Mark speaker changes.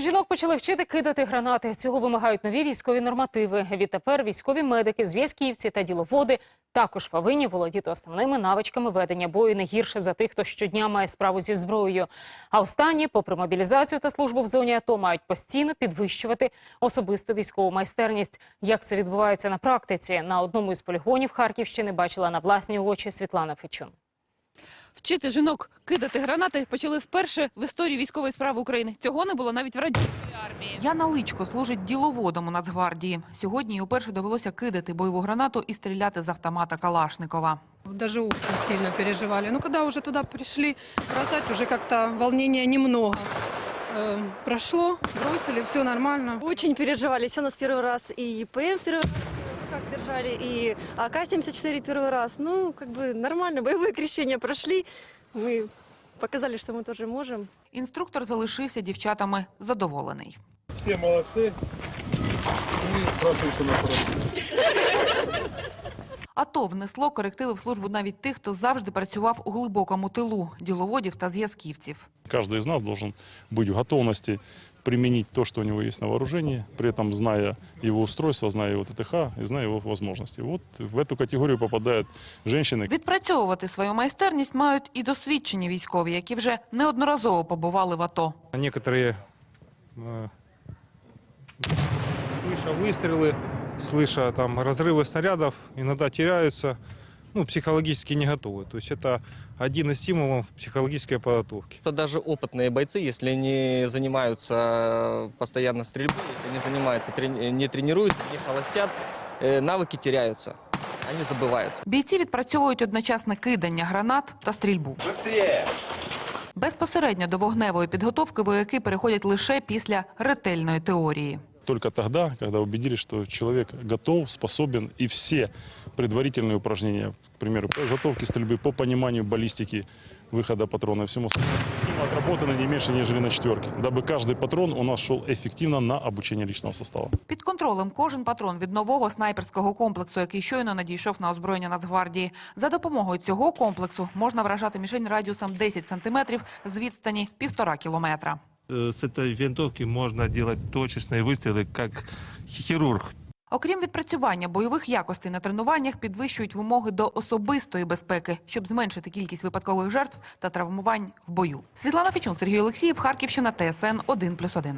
Speaker 1: Жінок почали вчити кидати гранати. Цього вимагають нові військові нормативи. Відтепер військові медики, зв'язківці та діловоди також повинні володіти основними навичками ведення бою не гірше за тих, хто щодня має справу зі зброєю. А останні, попри мобілізацію та службу в зоні АТО, мають постійно підвищувати особисту військову майстерність. Як це відбувається на практиці? На одному із полігонів Харківщини бачила на власні очі Світлана Фечун.
Speaker 2: Вчити жінок кидати гранати почали вперше в історії військової справи України. Цього не було навіть в радянській армії.
Speaker 3: Яна Личко служить діловодом у Нацгвардії. Сьогодні їй уперше довелося кидати бойову гранату і стріляти з автомата Калашникова.
Speaker 4: Даже очень сильно переживали. Но когда уже туда пришли бросать, уже как-то волнения немного. Э, прошло, бросили, все нормально.
Speaker 5: Очень переживали. Все у нас первый раз. И ПМ первый раз в руках держали, и АК-74 первый раз. Ну, как бы нормально. Боевые крещения прошли. Мы показали, что мы тоже можем.
Speaker 3: Інструктор залишився дівчатами задоволений.
Speaker 6: Все молодцы. Ну и спрашивайте на
Speaker 3: АТО внесло корективи в службу навіть тих, хто завжди працював у глибокому тилу діловодів та зв'язківців.
Speaker 6: Каждый из нас должен быть в готовности применить то, что у него есть на вооружении, при этом зная его устройство, зная его ТТХ и зная его возможности. Вот в эту категорию попадают женщины,
Speaker 3: Відпрацьовувати свою майстерність мають і досвідчені військові, які вже неодноразово побували в АТО.
Speaker 7: Некоторые, э, слыша выстрелы, слыша там разрывы снарядов, иногда теряются, ну, психологически не готовы. То есть это один из стимулов психологической подготовки.
Speaker 8: Это даже опытные бойцы, если не занимаются постоянно стрельбой, если не занимаются, трени- не тренируются, не холостят, э, навыки теряются, они забываются.
Speaker 3: Бійці відпрацьовують одночасне кидання гранат та стрільбу. Безпосередньо до вогневої підготовки вояки переходять лише після ретельної теорії.
Speaker 6: только тогда, когда убедились, что человек готов, способен, и все предварительные упражнения, к примеру, по заготовке стрельбы, по пониманию баллистики, выхода патрона и всему остальному, им отработаны не меньше, нежели на четверке, дабы каждый патрон у нас шел эффективно на обучение личного состава.
Speaker 3: Під контролем кожен патрон від нового снайперського комплексу, який щойно надійшов на озброєння Нацгвардії. За допомогою цього комплексу можна вражати мішень радіусом 10 сантиметрів з відстані півтора кілометра.
Speaker 9: Э, с этой винтовки можно делать точечные выстрелы, как хирург.
Speaker 3: Окрім відпрацювання бойових якостей на тренуваннях, підвищують вимоги до особистої безпеки, щоб зменшити кількість випадкових жертв та травмувань в бою. Світлана Фічун, Сергій Олексіїв, Харківщина, ТСН 1+,1.